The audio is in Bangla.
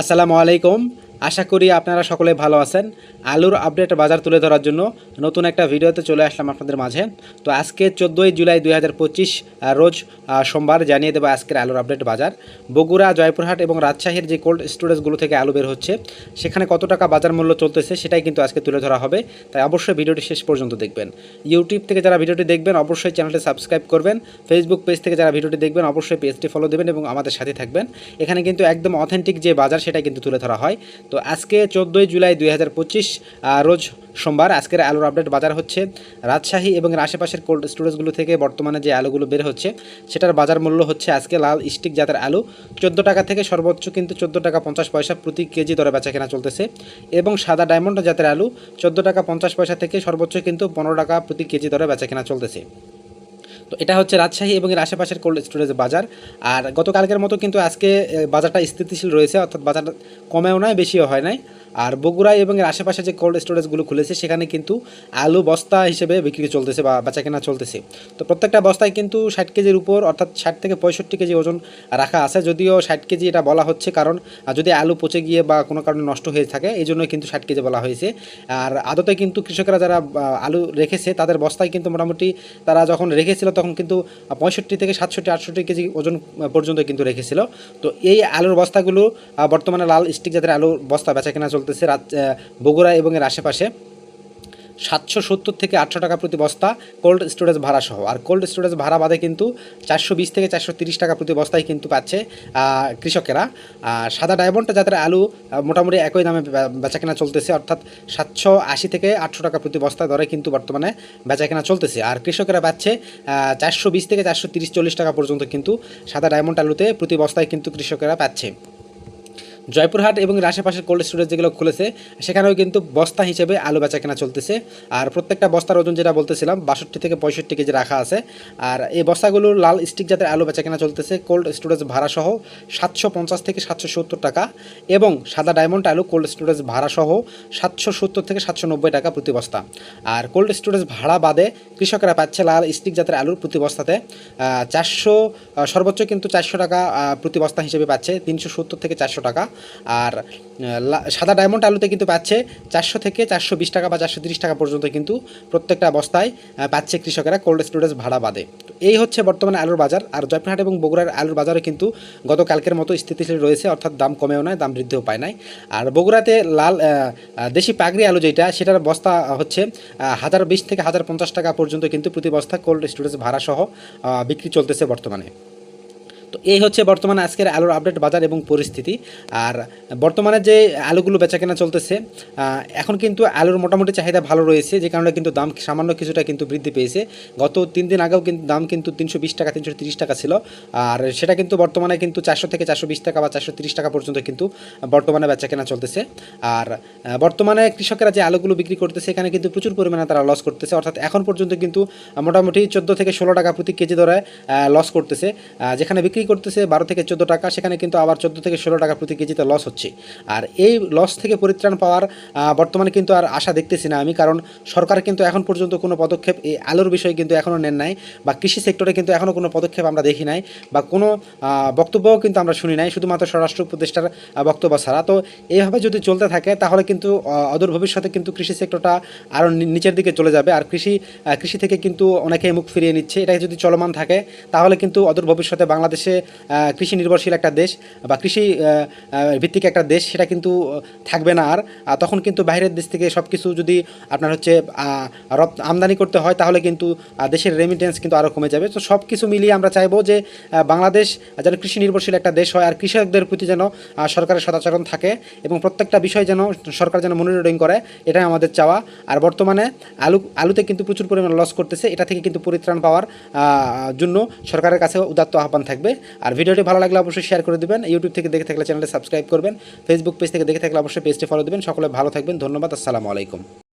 আসসালামু আলাইকুম। আশা করি আপনারা সকলে ভালো আছেন। আলুর আপডেট বাজার তুলে ধরার জন্য নতুন একটা ভিডিওতে চলে আসলাম আপনাদের মাঝে। তো আজকে চোদ্দোই জুলাই দুই হাজার পঁচিশ রোজ সোমবার জানিয়ে দেবো আজকের আলুর আপডেট বাজার। বগুড়া, জয়পুরহাট এবং রাজশাহীর যে কোল্ড স্টোরেজগুলো থেকে আলু বের হচ্ছে, সেখানে কত টাকা বাজার মূল্য চলতেছে সেটাই কিন্তু আজকে তুলে ধরা হবে। তাই অবশ্যই ভিডিওটি শেষ পর্যন্ত দেখবেন। ইউটিউব থেকে যারা ভিডিওটি দেখবেন, অবশ্যই চ্যানেলটি সাবস্ক্রাইব করবেন। ফেসবুক পেজ থেকে যারা ভিডিওটি দেখবেন, অবশ্যই পেজটি ফলো দেবেন এবং আমাদের সাথে থাকবেন। এখানে কিন্তু একদম অথেন্টিক যে বাজার সেটা কিন্তু তুলে ধরা হয়। তো আজকে চোদ্দোই জুলাই দুই হাজার পঁচিশ রোজ সোমবার আজকের আলুর আপডেট বাজার হচ্ছে। রাজশাহী এবং আশেপাশের কোল্ড স্টোরেজগুলো থেকে বর্তমানে যে আলুগুলো বের হচ্ছে, সেটার বাজার মূল্য হচ্ছে আজকে লাল স্টিক জাতের আলু। চোদ্দ টাকা থেকে সর্বোচ্চ কিন্তু চোদ্দ টাকা পঞ্চাশ পয়সা প্রতি কেজি দরে বেচা কেনা চলতেছে। এবং সাদা ডায়মন্ড জাতের আলু, চোদ্দ টাকা পঞ্চাশ পয়সা থেকে সর্বোচ্চ কিন্তু পনেরো টাকা প্রতি কেজি দরে বেচা কেনা চলতেছে। তো এটা হচ্ছে রাজশাহী এবং এর আশেপাশের কোল্ড স্টোরেজ বাজার। আর গতকালকের মতো কিন্তু আজকে বাজারটা স্থিতিশীল রয়েছে, অর্থাৎ বাজারটা কমেও নয়, বেশিও হয় নাই। আর বগুড়ায় এবং এর আশেপাশে যে কোল্ড স্টোরেজগুলো খুলেছে, সেখানে কিন্তু আলু বস্তা হিসেবে বিক্রি চলতেছে বা বেচা কেনা চলতেছে। তো প্রত্যেকটা বস্তায় কিন্তু ষাট কেজির উপর, অর্থাৎ ষাট থেকে পঁয়ষট্টি কেজি ওজন রাখা আছে। যদিও ষাট কেজি এটা বলা হচ্ছে কারণ যদি আলু পচে গিয়ে বা কোনো কারণে নষ্ট হয়ে থাকে, এই জন্য কিন্তু ষাট কেজি বলা হয়েছে। আর আদতে কিন্তু কৃষকরা যারা আলু রেখেছে, তাদের বস্তায় কিন্তু মোটামুটি তারা যখন রেখেছিল, তখন কিন্তু পঁয়ষট্টি থেকে সাতষট্টি, আটষট্টি কেজি ওজন পর্যন্ত কিন্তু রেখেছিল। তো এই আলুর বস্তাগুলো বর্তমানে লাল স্টিক জাতের আলুর বস্তা বেচা কেনা চলতেছে বগুড়া এবং এর আশেপাশে। সাতশো সত্তর থেকে আটশো টাকা প্রতি বস্তা কোল্ড স্টোরেজ ভাড়া সহ। আর কোল্ড স্টোরেজ ভাড়া বাদে কিন্তু চারশো বিশ থেকে চারশো তিরিশ টাকা প্রতি বস্তায় কিন্তু পাচ্ছে কৃষকেরা। সাদা ডায়মন্ডটা যাদের আলু মোটামুটি একই দামে বেচাকেনা চলতেছে, অর্থাৎ সাতশো আশি থেকে আটশো টাকা প্রতি বস্তা দরে কিন্তু বর্তমানে বেচাকেনা চলতেছে। আর কৃষকেরা পাচ্ছে চারশো বিশ থেকে চারশো তিরিশ চল্লিশ টাকা পর্যন্ত কিন্তু সাদা ডায়মন্ড আলুতে প্রতি বস্তায় কিন্তু কৃষকেরা পাচ্ছে। জয়পুরহাট এবং আশেপাশের কোল্ড স্টোরেজ যেগুলো খুলেছে, সেখানেও কিন্তু বস্তা হিসেবে আলু বেচা কেনা চলতেছে। আর প্রত্যেকটা বস্তার ওজন যেটা বলতেছিলাম, বাষট্টি থেকে পঁয়ষট্টি কেজি রাখা আছে। আর এই বস্তাগুলো লাল স্টিক জাতের আলু বেচা কেনা চলতেছে কোল্ড স্টোরেজ ভাড়া সহ সাতশো পঞ্চাশ থেকে সাতশো সত্তর টাকা এবং সাদা ডায়মন্ড আলু কোল্ড স্টোরেজ ভাড়া সহ সাতশো সত্তর থেকে সাতশো নব্বই টাকা প্রতি বস্তা। আর কোল্ড স্টোরেজ ভাড়া বাদে কৃষকরা পাচ্ছে লাল স্টিক জাতের আলুর প্রতি বস্তাতে চারশো সর্বোচ্চ কিন্তু চারশো টাকা প্রতি বস্তা হিসেবে পাচ্ছে, তিনশো সত্তর থেকে চারশো টাকা। আর সাদা ডায়মন্ড আলুতে কিন্তু পাচ্ছে চারশো থেকে চারশো বিশ টাকা বা চারশো তিরিশ টাকা পর্যন্ত কিন্তু প্রত্যেকটা বস্তায় পাচ্ছে কৃষকেরা কোল্ড স্টোরেজ ভাড়া বাদে। তো এই হচ্ছে বর্তমানে আলুর বাজার। আর জয়পুরহাট এবং বগুড়ার আলুর বাজারে কিন্তু গতকালকের মতো স্থিতিশীল রয়েছে, অর্থাৎ দাম কমেও নয় দাম বৃদ্ধিও পায় নাই। আর বগুড়াতে লাল দেশি পাগড়ি আলু যেটা, সেটার বস্তা হচ্ছে হাজার বিশ থেকে হাজার পঞ্চাশ টাকা পর্যন্ত কিন্তু প্রতি বস্তা কোল্ড স্টোরেজ ভাড়া সহ বিক্রি চলতেছে বর্তমানে। তো এই হচ্ছে বর্তমানে আজকের আলুর আপডেট বাজার এবং পরিস্থিতি। আর বর্তমানে যে আলুগুলো বেচাকেনা চলতেছে এখন কিন্তু আলুর মোটামুটি চাহিদা ভালো রয়েছে, যে কারণে কিন্তু দাম সামান্য কিছুটা কিন্তু বৃদ্ধি পেয়েছে। গত তিন দিন আগেও কিন্তু দাম কিন্তু তিনশো বিশ টাকা, তিনশো টাকা ছিল। আর সেটা কিন্তু বর্তমানে কিন্তু চারশো থেকে চারশো বিশ টাকা বা চারশো টাকা পর্যন্ত কিন্তু বর্তমানে বেচাকেনা চলতেছে। আর বর্তমানে কৃষকেরা যে আলুগুলো বিক্রি করতেছে, এখানে কিন্তু প্রচুর পরিমাণে তারা লস করতেছে। অর্থাৎ এখন পর্যন্ত কিন্তু মোটামুটি চোদ্দ থেকে ষোলো টাকা প্রতি কেজি দরে লস করতেছে। যেখানে বিক্রি করতেছে? বারো থেকে চোদ্দ টাকা, সেখানে কিন্তু আবার চোদ্দ থেকে ষোলো টাকা প্রতি কেজিতে লস হচ্ছে। আর এই লস থেকে পরিত্রাণ পাওয়ার বর্তমানে কিন্তু আর আশা দেখতেছি না আমি, কারণ সরকার কিন্তু এখন পর্যন্ত কোনো পদক্ষেপ, এই আলুর বিষয়ে কিন্তু এখনও নেন নাই, বা কৃষি সেক্টরে কিন্তু এখনও কোনো পদক্ষেপ আমরা দেখি নাই, বা কোনো বক্তব্যও কিন্তু আমরা শুনি নাই, শুধুমাত্র স্বরাষ্ট্র উপদেষ্টার বক্তব্য ছাড়া। তো এইভাবে যদি চলতে থাকে, তাহলে কিন্তু অদূর ভবিষ্যতে কিন্তু কৃষি সেক্টরটা আরও নিচের দিকে চলে যাবে। আর কৃষি কৃষি থেকে কিন্তু অনেকেই মুখ ফিরিয়ে নিচ্ছে। এটা যদি চলমান থাকে, তাহলে কিন্তু অদূর ভবিষ্যতে বাংলাদেশে আহ, কৃষি নির্ভরশীল একটা দেশ বা কৃষি ভিত্তিক একটা দেশ সেটা কিন্তু থাকবে না আর। তখন কিন্তু বাইরের দেশ থেকে সব কিছু যদি আপনার হচ্ছে আহ, রপ আমদানি করতে হয় তাহলে কিন্তু দেশের রেমিটেন্স কিন্তু আরও কমে যাবে। তো সব কিছু মিলিয়ে আমরা চাইব যে বাংলাদেশ যেন কৃষি নির্ভরশীল একটা দেশ হয় আর কৃষকদের প্রতি যেন সরকারের সদাচরণ থাকে এবং প্রত্যেকটা বিষয় যেন সরকার যেন মনিটরিং করে এটাই আমাদের চাওয়া। আর বর্তমানে আলু আলুতে কিন্তু প্রচুর পরিমাণ লস করতেছে এটা থেকে কিন্তু পরিত্রাণ পাওয়ার জন্য সরকারের কাছে উদাত্ত আহ্বান থাকবে। আর ভিডিওটি ভালো লাগলে অবশ্যই শেয়ার করে দেবেন। ইউটিউব থেকে দেখে থাকলে চ্যানেলটি সাবস্ক্রাইব করবেন। ফেসবুক পেজ থেকে দেখে থাকলে অবশ্যই পেজটি ফলো দেবেন। সকলে ভালো থাকবেন। ধন্যবাদ। আসসালামু আলাইকুম।